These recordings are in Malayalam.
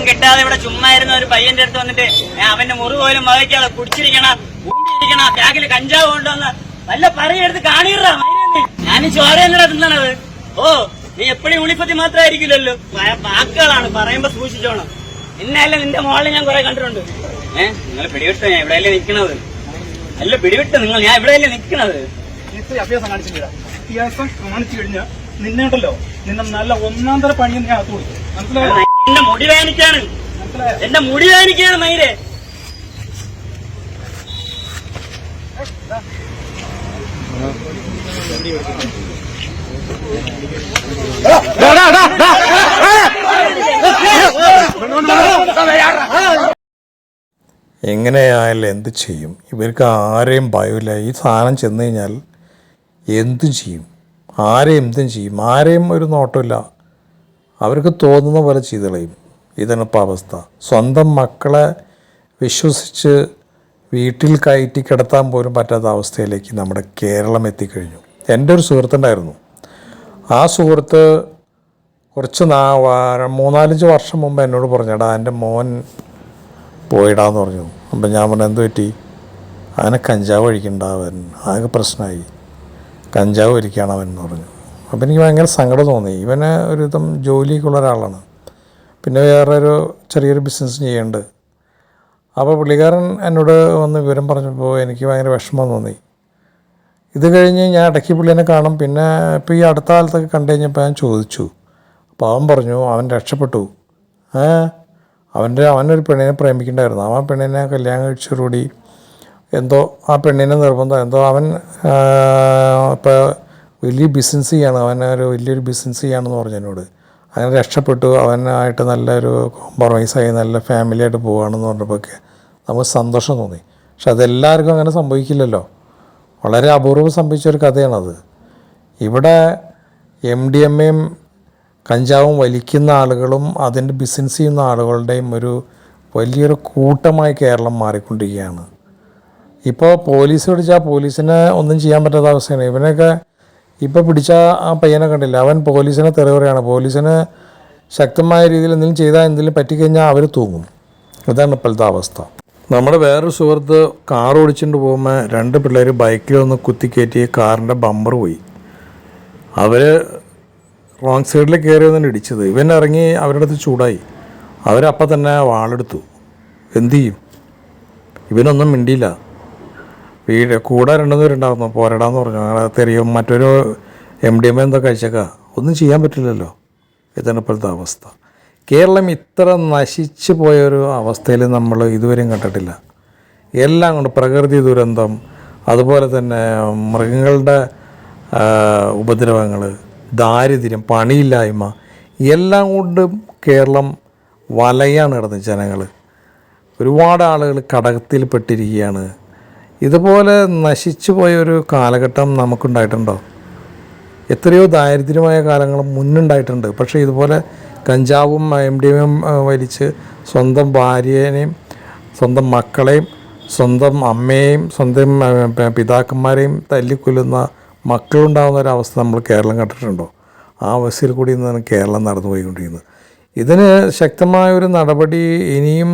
അന്തം കിട്ടാതെ ഇവിടെ ചുമ്മാ ഇരുന്ന ഒരു പയ്യന്റെ അടുത്ത് വന്നിട്ട് "ഏ, അവന്റെ മുറി പോലും വകയ്ക്കാതെ കുടിച്ചിരിക്കണ ഊണ്ടിരിക്കണ ബാഗിൽ കഞ്ചാവ് കൊണ്ടുവന്ന് വല്ല പറയെടുത്ത് കാണിടാ ഞാൻ ചോര എന്നടാ തിന്നണത്. ഓ നീ എപ്പോഴും ഉളിപ്പത്തി മാത്രമായിരിക്കില്ലല്ലോ. വാക്കുകളാണ് പറയുമ്പോ സൂക്ഷിച്ചോണം. ഇന്നല്ല നിന്റെ മോളിൽ ഞാൻ കുറെ കണ്ടിട്ടുണ്ട്. ഏഹ് നിങ്ങൾ പിടിവിട്ട് ഞാൻ എവിടെയല്ലേ നിൽക്കണത് അല്ല പിടിവിട്ട് നിങ്ങൾ ഞാൻ എവിടെയല്ലേ നിൽക്കണത് അഭ്യാസം കാണിച്ചില്ല അഭ്യാസം കാണിച്ചു കഴിഞ്ഞാൽ നിന്നെ ഉണ്ടല്ലോ. നിന്നെ നല്ല ഒന്നാം തര പണിയും ഞാൻ അകത്ത് കൊടുത്തു. മനസ്സിലായോ? എന്റെ മുടി വേനിക്കാണ് എന്റെ മുടി വേനിക്കാണ് മയിലെ. എങ്ങനെയായാലും എന്ത് ചെയ്യും? ഇവർക്ക് ആരെയും ഭയമില്ല. ഈ സാധനം ചെന്ന് കഴിഞ്ഞാൽ എന്തും ചെയ്യും. ആരെയും എന്തും ചെയ്യും. ആരെയും ഒരു നോട്ടമില്ല. അവർക്ക് തോന്നുന്ന പോലെ ചെയ്ത് കളയും. ഇതാണ് ഇപ്പോൾ അവസ്ഥ. സ്വന്തം മക്കളെ വിശ്വസിച്ച് വീട്ടിൽ കയറ്റി കിടത്താൻ പോലും പറ്റാത്ത അവസ്ഥയിലേക്ക് നമ്മുടെ കേരളം എത്തിക്കഴിഞ്ഞു. എന്റെ ഒരു സുഹൃത്തുണ്ടായിരുന്നു ആ സുഹൃത്ത് കുറച്ച് നാ മൂന്നാലഞ്ച് വർഷം മുമ്പ് എന്നോട് പറഞ്ഞടാ എന്റെ മോൻ പോയിടാന്ന് പറഞ്ഞു. അപ്പം ഞാൻ പറഞ്ഞു എന്ത് പറ്റി? അവനെ കഞ്ചാവ് കഴിക്കണ്ട അവൻ. ആകെ പ്രശ്നമായി. കഞ്ചാവ് വലിക്കുകയാണ് അവൻ എന്ന് പറഞ്ഞു. അപ്പം എനിക്ക് ഭയങ്കര സങ്കടം തോന്നി. ഇവന് ഒരുവിധം ജോലിക്കുള്ള ഒരാളാണ്. പിന്നെ വേറെ ഒരു ചെറിയൊരു ബിസിനസ് ചെയ്യുന്നുണ്ട് അപ്പോൾ പുള്ളിക്കാരൻ എന്നോട് വന്ന് വിവരം പറഞ്ഞപ്പോൾ എനിക്ക് ഭയങ്കര വിഷമം തോന്നി. ഇത് കഴിഞ്ഞ് ഞാൻ ഇടയ്ക്ക് പുള്ളിനെ കാണും. പിന്നെ ഇപ്പോൾ ഈ അടുത്ത കാലത്തൊക്കെ കണ്ടു കഴിഞ്ഞപ്പോൾ ഞാൻ ചോദിച്ചു. അപ്പോൾ അവൻ പറഞ്ഞു അവൻ രക്ഷപ്പെട്ടു. ഏ? അവന്റെ അവനൊരു പെണ്ണിനെ പ്രേമിക്കണ്ടായിരുന്നു. അവൻ പെണ്ണിനെ കല്യാണം കഴിച്ചതോടുകൂടി എന്തോ ആ പെണ്ണിനെ നിർബന്ധം എന്തോ അവൻ ഇപ്പോൾ വലിയ ബിസിനസ് ചെയ്യാണ് അവനൊരു വലിയൊരു ബിസിനസ് ചെയ്യാണെന്ന് പറഞ്ഞു എന്നോട്. അങ്ങനെ രക്ഷപ്പെട്ടു. അവനായിട്ട് നല്ലൊരു കോംപ്രമൈസായി നല്ല ഫാമിലിയായിട്ട് പോവുകയാണെന്ന് പറഞ്ഞപ്പോഴൊക്കെ നമുക്ക് സന്തോഷം തോന്നി. പക്ഷെ അതെല്ലാവർക്കും അങ്ങനെ സംഭവിക്കില്ലല്ലോ. വളരെ അപൂർവം സംഭവിച്ച ഒരു കഥയാണത്. ഇവിടെ എം ഡി എം എയും കഞ്ചാവും വലിക്കുന്ന ആളുകളും അതിന്റെ ബിസിനസ് ചെയ്യുന്ന ആളുകളുടെയും ഒരു വലിയൊരു കൂട്ടമായി കേരളം മാറിക്കൊണ്ടിരിക്കുകയാണ്. ഇപ്പോൾ പോലീസ് പിടിച്ചാൽ പോലീസിനെ ഒന്നും ചെയ്യാൻ പറ്റാത്ത അവസ്ഥയാണ്. ഇവനൊക്കെ ഇപ്പോൾ പിടിച്ച ആ പയ്യനെ കണ്ടില്ല? അവൻ പോലീസിനെ തെറിവറിയാണ് പോലീസിന് ശക്തമായ രീതിയിൽ എന്തെങ്കിലും ചെയ്താൽ എന്തെങ്കിലും പറ്റിക്കഴിഞ്ഞാൽ അവർ തൂങ്ങും. ഇതാണ് ഇപ്പോഴത്തെ അവസ്ഥ. നമ്മുടെ വേറൊരു സുഹൃത്ത് കാർ ഓടിച്ചുകൊണ്ട് പോകുമ്പോൾ രണ്ട് പിള്ളേർ ബൈക്കിൽ ഒന്ന് കുത്തിക്കയറ്റി കാറിന്റെ ബമ്പർ പോയി. അവർ റോങ് സൈഡിൽ കയറി വന്നിട്ട് ഇടിച്ചത്. ഇവൻ ഇറങ്ങി അവരുടെ അടുത്ത് ചൂടായി. അവരപ്പം തന്നെ വാളെടുത്തു. എന്തു ചെയ്യും? ഇവനൊന്നും മിണ്ടിയില്ല. വീട് കൂടെ രണ്ടു പേരുണ്ടായിരുന്നു പോരടാന്ന് പറഞ്ഞു. അങ്ങനെ തെറിയും മറ്റൊരു എം ഡി എം എന്തോ കഴിച്ചേക്ക. ഒന്നും ചെയ്യാൻ പറ്റില്ലല്ലോ. ഇതാണ് ഇപ്പോഴത്തെ അവസ്ഥ. കേരളം ഇത്ര നശിച്ചു പോയൊരു അവസ്ഥയിൽ നമ്മൾ ഇതുവരെയും കണ്ടിട്ടില്ല. എല്ലാം കൊണ്ട് പ്രകൃതി ദുരന്തം അതുപോലെ തന്നെ മൃഗങ്ങളുടെ ഉപദ്രവങ്ങൾ ദാരിദ്ര്യം പണിയില്ലായ്മ എല്ലാം കൊണ്ടും കേരളം വലയാണ് കിടന്നത് ജനങ്ങൾ ഒരുപാട് ആളുകൾ കടകത്തിൽപ്പെട്ടിരിക്കുകയാണ് ഇതുപോലെ നശിച്ചു പോയൊരു കാലഘട്ടം നമുക്കുണ്ടായിട്ടുണ്ടോ? എത്രയോ ദാരിദ്ര്യമായ കാലങ്ങൾ മുന്നുണ്ടായിട്ടുണ്ട്. പക്ഷേ ഇതുപോലെ കഞ്ചാവും എം ഡി എം വലിച്ച് സ്വന്തം ഭാര്യേനെയും സ്വന്തം മക്കളെയും സ്വന്തം അമ്മയെയും സ്വന്തം പിതാക്കന്മാരെയും തല്ലിക്കൊല്ലുന്ന മക്കളുണ്ടാകുന്ന ഒരവസ്ഥ നമ്മൾ കേരളം കണ്ടിട്ടുണ്ടോ? ആ അവസ്ഥയിൽ കൂടി ഇന്നാണ് കേരളം നടന്നു പോയിക്കൊണ്ടിരിക്കുന്നത് ഇതിന് ശക്തമായൊരു നടപടി ഇനിയും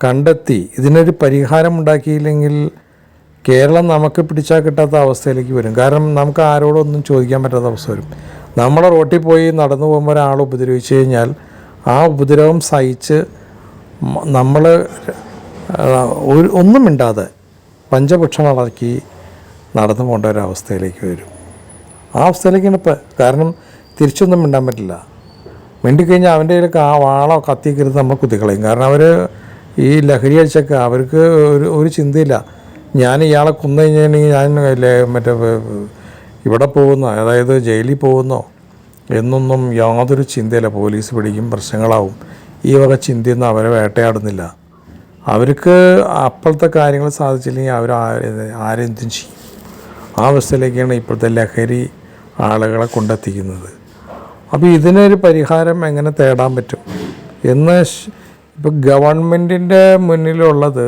കണ്ടെത്തി ഇതിനൊരു പരിഹാരം ഉണ്ടാക്കിയില്ലെങ്കിൽ കേരളം നമുക്ക് പിടിച്ചാൽ കിട്ടാത്ത അവസ്ഥയിലേക്ക് വരും. കാരണം നമുക്ക് ആരോടൊന്നും ചോദിക്കാൻ പറ്റാത്ത അവസ്ഥ വരും. നമ്മുടെ റോട്ടിൽ പോയി നടന്നു പോകുമ്പോൾ ഒരാൾ ഉപദ്രവിച്ചു കഴിഞ്ഞാൽ ആ ഉപദ്രവം സഹിച്ച് നമ്മൾ ഒരു ഒന്നും മിണ്ടാതെ പഞ്ചപക്ഷം വളർക്കി നടന്നു പോകേണ്ട ഒരു അവസ്ഥയിലേക്ക് വരും. ആ അവസ്ഥയിലേക്കാണ് ഇപ്പം കാരണം തിരിച്ചൊന്നും മിണ്ടാൻ പറ്റില്ല. മിണ്ടിക്കഴിഞ്ഞാൽ അവന്റെ കയ്യിലൊക്കെ ആ വാളോ കത്തിക്കരുത് നമ്മൾ കുത്തിക്കളയും. കാരണം അവർ ഈ ലഹരി അടിച്ചൊക്കെ അവർക്ക് ഒരു ഒരു ചിന്തയില്ല. ഞാൻ ഇയാളെ കൊന്നു കഴിഞ്ഞിട്ടുണ്ടെങ്കിൽ ഞാൻ മറ്റേ ഇവിടെ പോകുന്ന? അതായത് ജയിലിൽ പോകുന്നോ? എന്നൊന്നും യാതൊരു ചിന്തയില്ല. പോലീസ് പിടിക്കും പ്രശ്നങ്ങളാവും. ഈ വക ചിന്തയൊന്നും അവരെ വേട്ടയാടുന്നില്ല. അവർക്ക് അപ്പോഴത്തെ കാര്യങ്ങൾ സാധിച്ചില്ലെങ്കിൽ അവർ ആരെന്തും ചെയ്യും. ആ അവസ്ഥയിലേക്കാണ് ഇപ്പോഴത്തെ ലഹരി ആളുകളെ കൊണ്ടെത്തിക്കുന്നത്. അപ്പോൾ ഇതിനൊരു പരിഹാരം എങ്ങനെ തേടാൻ പറ്റും? എന്ന് ഇപ്പോൾ ഗവൺമെന്റിന്റെ മുന്നിലുള്ളത്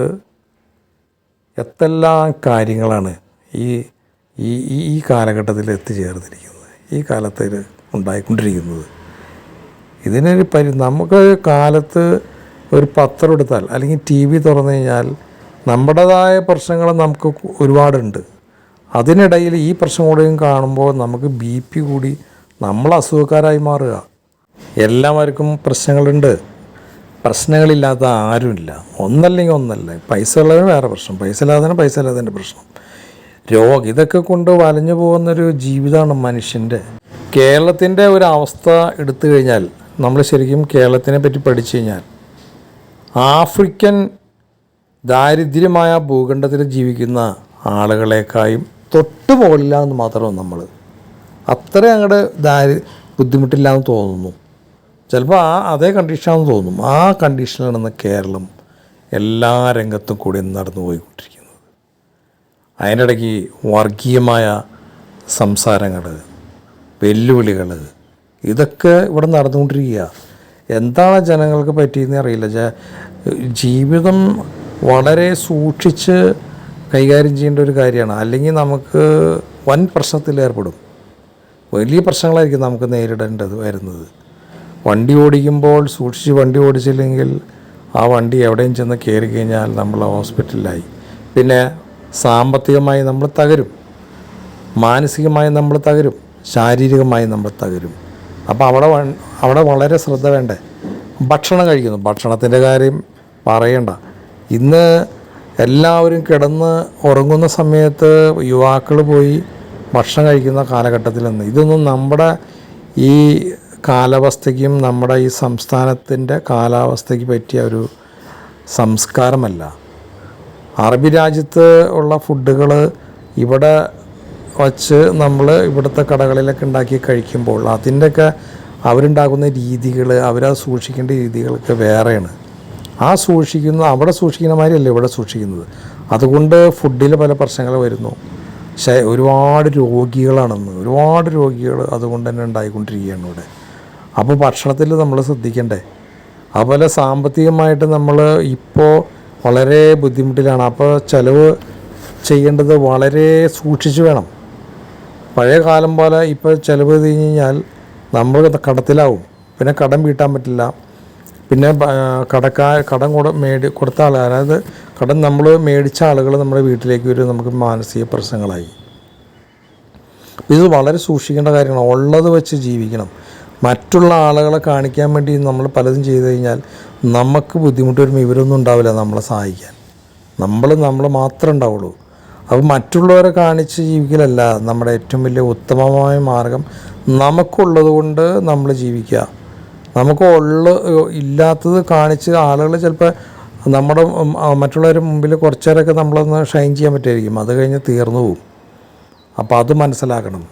എത്തെല്ലാം കാര്യങ്ങളാണ് ഈ ഈ ഈ കാലഘട്ടത്തിൽ എത്തിച്ചേർന്നിരിക്കുന്നത് ഈ കാലത്തിൽ ഉണ്ടായിക്കൊണ്ടിരിക്കുന്നത്. ഇതിനൊരു പരി നമുക്ക് കാലത്ത് ഒരു പത്രം എടുത്താൽ അല്ലെങ്കിൽ ടി വി തുറന്നു കഴിഞ്ഞാൽ നമ്മുടേതായ പ്രശ്നങ്ങൾ നമുക്ക് ഒരുപാടുണ്ട്. അതിനിടയിൽ ഈ പ്രശ്നം കൂടെയും കാണുമ്പോൾ നമുക്ക് ബി പി കൂടി നമ്മൾ അസുഖക്കാരായി മാറുക. എല്ലാവർക്കും പ്രശ്നങ്ങളുണ്ട്. പ്രശ്നങ്ങളില്ലാത്ത ആരുമില്ല. ഒന്നല്ലെങ്കിൽ ഒന്നല്ല. പൈസ ഉള്ളതിന് വേറെ പ്രശ്നം. പൈസ ഇല്ലാതെ പൈസ ഇല്ലാത്തതിന്റെ പ്രശ്നം. രോഗം. ഇതൊക്കെ കൊണ്ട് വലഞ്ഞു പോകുന്നൊരു ജീവിതമാണ് മനുഷ്യന്റെ. കേരളത്തിന്റെ ഒരു അവസ്ഥ എടുത്തു കഴിഞ്ഞാൽ നമ്മൾ ശരിക്കും കേരളത്തിനെ പറ്റി പഠിച്ചു കഴിഞ്ഞാൽ ആഫ്രിക്കൻ ദാരിദ്ര്യമായ ഭൂഖണ്ഡത്തിൽ ജീവിക്കുന്ന ആളുകളെക്കായും തൊട്ട് മുകളിലാണെന്ന് മാത്രമാണ് നമ്മൾ. അത്ര അങ്ങോട്ട് ദാരി ബുദ്ധിമുട്ടില്ലാന്ന് തോന്നുന്നു. ചിലപ്പോൾ ആ അതേ കണ്ടീഷനാണെന്ന് തോന്നും. ആ കണ്ടീഷനിലാണ് കേരളം എല്ലാ രംഗത്തും കൂടി നടന്നു പോയിക്കൊണ്ടിരിക്കുന്നത്. അതിനിടയ്ക്ക് വർഗീയമായ സംസാരങ്ങൾ വെല്ലുവിളികൾ ഇതൊക്കെ ഇവിടെ നടന്നുകൊണ്ടിരിക്കുക. എന്താണ് ജനങ്ങൾക്ക് പറ്റിയെന്ന് അറിയില്ല. ജീവിതം വളരെ സൂക്ഷിച്ച് കൈകാര്യം ചെയ്യേണ്ട ഒരു കാര്യമാണ്. അല്ലെങ്കിൽ നമുക്ക് വൻ പ്രശ്നത്തിൽ ഏർപ്പെടും. വലിയ പ്രശ്നങ്ങളായിരിക്കും നമുക്ക് നേരിടേണ്ടത് വരുന്നത്. വണ്ടി ഓടിക്കുമ്പോൾ സൂക്ഷിച്ച് വണ്ടി ഓടിച്ചില്ലെങ്കിൽ ആ വണ്ടി എവിടെയും ചെന്ന് കയറി കഴിഞ്ഞാൽ നമ്മൾ ഹോസ്പിറ്റലിലായി. പിന്നെ സാമ്പത്തികമായി നമ്മൾ തകരും. മാനസികമായി നമ്മൾ തകരും. ശാരീരികമായി നമ്മൾ തകരും. അപ്പോൾ അവിടെ അവിടെ വളരെ ശ്രദ്ധ വേണ്ടേ? ഭക്ഷണം കഴിക്കുന്നു. ഭക്ഷണത്തിന്റെ കാര്യം പറയണ്ട. ഇന്ന് എല്ലാവരും കിടന്ന് ഉറങ്ങുന്ന സമയത്ത് യുവാക്കൾ പോയി ഭക്ഷണം കഴിക്കുന്ന കാലഘട്ടത്തിൽ നിന്ന് ഇതൊന്നും നമ്മുടെ ഈ കാലാവസ്ഥയ്ക്കും നമ്മുടെ ഈ സംസ്ഥാനത്തിന്റെ കാലാവസ്ഥയ്ക്ക് പറ്റിയ ഒരു സംസ്കാരമല്ല. അറബി രാജ്യത്ത് ഉള്ള ഫുഡുകൾ ഇവിടെ വച്ച് നമ്മൾ ഇവിടുത്തെ കടകളിലൊക്കെ ഉണ്ടാക്കി കഴിക്കുമ്പോൾ അതിന്റെയൊക്കെ അവരുണ്ടാക്കുന്ന രീതികൾ അവരത് സൂക്ഷിക്കേണ്ട രീതികളൊക്കെ വേറെയാണ്. ആ സൂക്ഷിക്കുന്ന അവിടെ സൂക്ഷിക്കുന്ന മാതിരിയല്ല ഇവിടെ സൂക്ഷിക്കുന്നത്. അതുകൊണ്ട് ഫുഡിൽ പല പ്രശ്നങ്ങൾ വരുന്നു. പക്ഷേ ഒരുപാട് രോഗികളാണെന്ന് ഒരുപാട് രോഗികൾ അതുകൊണ്ട് തന്നെ ഉണ്ടായിക്കൊണ്ടിരിക്കുകയാണ് ഇവിടെ. അപ്പോൾ ഭക്ഷണത്തിൽ നമ്മൾ ശ്രദ്ധിക്കണ്ടേ? അതുപോലെ സാമ്പത്തികമായിട്ട് നമ്മൾ ഇപ്പോൾ വളരെ ബുദ്ധിമുട്ടിലാണ്. അപ്പോൾ ചിലവ് ചെയ്യേണ്ടത് വളരെ സൂക്ഷിച്ച് വേണം. പഴയ കാലം പോലെ ഇപ്പോൾ ചിലവ് ചെയ്ത് കഴിഞ്ഞാൽ നമ്മൾ കടത്തിലാവും. പിന്നെ കടം വീട്ടാൻ പറ്റില്ല. പിന്നെ കടക്കാർ കടക്കാ കടം കൂടെ മേടി കൊടുത്ത ആൾ അതായത് കടം നമ്മൾ മേടിച്ച ആളുകൾ നമ്മുടെ വീട്ടിലേക്ക് വരും. നമുക്ക് മാനസിക പ്രശ്നങ്ങളായി. ഇത് വളരെ സൂക്ഷിക്കേണ്ട കാര്യമാണ്. ഉള്ളത് വെച്ച് ജീവിക്കണം. മറ്റുള്ള ആളുകളെ കാണിക്കാൻ വേണ്ടി നമ്മൾ പലതും ചെയ്തു കഴിഞ്ഞാൽ നമുക്ക് ബുദ്ധിമുട്ട് വരുമ്പോൾ ഇവരൊന്നും ഉണ്ടാവില്ല നമ്മളെ സഹായിക്കാൻ. നമ്മൾ നമ്മൾ മാത്രമേ ഉണ്ടാവുള്ളൂ. അപ്പോൾ മറ്റുള്ളവരെ കാണിച്ച് ജീവിക്കലല്ല നമ്മുടെ ഏറ്റവും വലിയ ഉത്തമമായ മാർഗം നമുക്കുള്ളത് കൊണ്ട് നമ്മൾ ജീവിക്കുക. നമുക്ക് ഉള്ള ഇല്ലാത്തത് കാണിച്ച് ആളുകൾ ചിലപ്പോൾ നമ്മുടെ മറ്റുള്ളവരുടെ മുമ്പിൽ കുറച്ചേരൊക്കെ നമ്മളൊന്ന് ഷൈൻ ചെയ്യാൻ പറ്റുമായിരിക്കും. അത് കഴിഞ്ഞ് തീർന്നു പോവും. അപ്പോൾ അത് മനസ്സിലാക്കണം.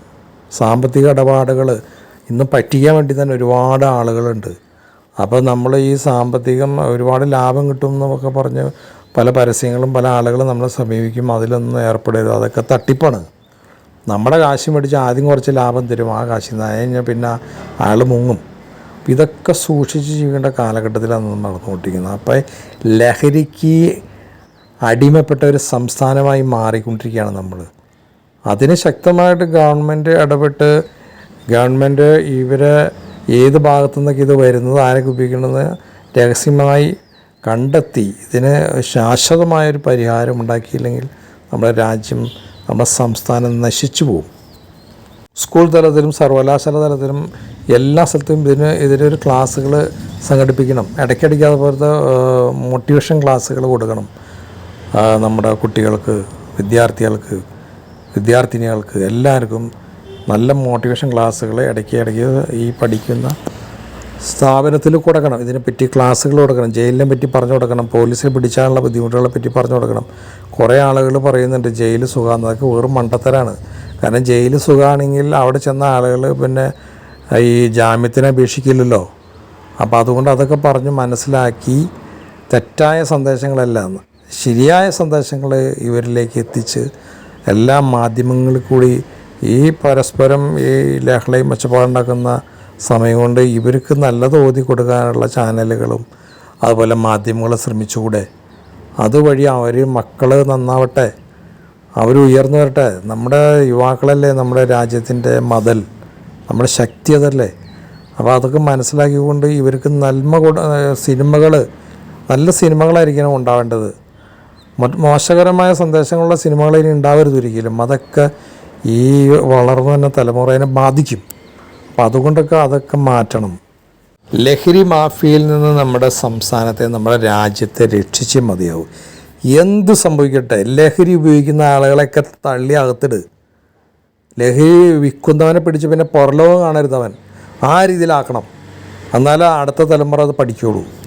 സാമ്പത്തിക ഇടപാടുകൾ ഇന്ന് പറ്റിക്കാൻ വേണ്ടി തന്നെ ഒരുപാട് ആളുകളുണ്ട്. അപ്പോൾ നമ്മൾ ഈ സാമ്പത്തികം ഒരുപാട് ലാഭം കിട്ടും എന്നൊക്കെ പറഞ്ഞ് പല പരസ്യങ്ങളും പല ആളുകളും നമ്മളെ സമീപിക്കും. അതിലൊന്നും ഏർപ്പെടരുത്. അതൊക്കെ തട്ടിപ്പാണ്. നമ്മുടെ കാശ് മേടിച്ച് ആദ്യം കുറച്ച് ലാഭം തരും. ആ കാശിൽ നിന്ന് കഴിഞ്ഞാൽ പിന്നെ അയാൾ മുങ്ങും. ഇതൊക്കെ സൂക്ഷിച്ച് ജീവിക്കേണ്ട കാലഘട്ടത്തിലാണ് നമ്മൾ നടന്നുകൊണ്ടിരിക്കുന്നത്. അപ്പോൾ ലഹരിക്ക് അടിമപ്പെട്ട ഒരു സംസ്ഥാനമായി മാറിക്കൊണ്ടിരിക്കുകയാണ് നമ്മൾ അതിന് ശക്തമായിട്ട് ഗവൺമെന്റ് ഇടപെട്ട് ഗവൺമെന്റ് ഇവരെ ഏത് ഭാഗത്തു നിന്നൊക്കെ ഇത് വരുന്നത് ആരൊക്കെ ഉപയോഗിക്കണമെന്ന് രഹസ്യമായി കണ്ടെത്തി ഇതിന് ശാശ്വതമായൊരു പരിഹാരം ഉണ്ടാക്കിയില്ലെങ്കിൽ നമ്മുടെ രാജ്യം നമ്മുടെ സംസ്ഥാനം നശിച്ചു പോകും. സ്കൂൾ തലത്തിലും സർവകലാശാല തലത്തിലും എല്ലാ സ്ഥലത്തും ഇതിന് ഇതിനൊരു ക്ലാസ്സുകൾ സംഘടിപ്പിക്കണം. ഇടയ്ക്കിടയ്ക്ക് അതുപോലത്തെ മോട്ടിവേഷൻ ക്ലാസ്സുകൾ കൊടുക്കണം. നമ്മുടെ കുട്ടികൾക്ക് വിദ്യാർത്ഥികൾക്ക് വിദ്യാർത്ഥിനികൾക്ക് എല്ലാവർക്കും നല്ല മോട്ടിവേഷൻ ക്ലാസ്സുകൾ ഇടയ്ക്ക് ഇടയ്ക്ക് ഈ പഠിക്കുന്ന സ്ഥാപനത്തിൽ കൊടുക്കണം. ഇതിനെ പറ്റി ക്ലാസ്സുകൾ കൊടുക്കണം. ജയിലിനെ പറ്റി പറഞ്ഞു കൊടുക്കണം. പോലീസിൽ പിടിച്ചാനുള്ള ബുദ്ധിമുട്ടുകളെ പറ്റി പറഞ്ഞു കൊടുക്കണം. കുറേ ആളുകൾ പറയുന്നുണ്ട് ജയിൽ സുഖമാണ് അതൊക്കെ വെറും മണ്ടത്തരാണ്. കാരണം ജയിൽ സുഖമാണെങ്കിൽ അവിടെ ചെന്ന ആളുകൾ പിന്നെ ഈ ജാമ്യത്തിനെ അപേക്ഷിക്കില്ലല്ലോ. അപ്പോൾ അതുകൊണ്ട് അതൊക്കെ പറഞ്ഞ് മനസ്സിലാക്കി തെറ്റായ സന്ദേശങ്ങളെല്ലാം ശരിയായ സന്ദേശങ്ങൾ ഇവരിലേക്ക് എത്തിച്ച് എല്ലാ മാധ്യമങ്ങളിൽ കൂടി ഈ പരസ്പരം ഈ ലഹളയും മെച്ചപ്പാടുണ്ടാക്കുന്ന സമയം കൊണ്ട് ഇവർക്ക് നല്ലത് ഓതി കൊടുക്കാനുള്ള ചാനലുകളും അതുപോലെ മാധ്യമങ്ങൾ ശ്രമിച്ചുകൂടെ? അതുവഴി അവർ മക്കൾ നന്നാവട്ടെ അവർ ഉയർന്നു വരട്ടെ. നമ്മുടെ യുവാക്കളല്ലേ നമ്മുടെ രാജ്യത്തിന്റെ മതൽ നമ്മുടെ ശക്തി അതല്ലേ അപ്പോൾ അതൊക്കെ മനസ്സിലാക്കിക്കൊണ്ട് ഇവർക്ക് നന്മ കൊടു സിനിമകൾ നല്ല സിനിമകളായിരിക്കണം ഉണ്ടാവേണ്ടത്. മോശകരമായ സന്ദേശങ്ങളുള്ള സിനിമകൾ ഇനി ഉണ്ടാവരുത് ഒരിക്കലും. അതൊക്കെ ഈ വളർന്നു വന്ന തലമുറേനെ ബാധിക്കും. അപ്പം അതുകൊണ്ടൊക്കെ അതൊക്കെ മാറ്റണം. ലഹരി മാഫിയയിൽ നിന്ന് നമ്മുടെ സംസ്ഥാനത്തെ നമ്മുടെ രാജ്യത്തെ രക്ഷിച്ച് മതിയാവും. എന്ത് സംഭവിക്കട്ടെ? ലഹരി ഉപയോഗിക്കുന്ന ആളുകളെയൊക്കെ തള്ളി അകത്തിട്. ലഹരി വിൽക്കുന്നവനെ പിടിച്ച് പിന്നെ പുറലോകം കാണരുത് അവൻ. ആ രീതിയിലാക്കണം. എന്നാലേ അടുത്ത തലമുറ അത് പഠിക്കുകയുള്ളൂ.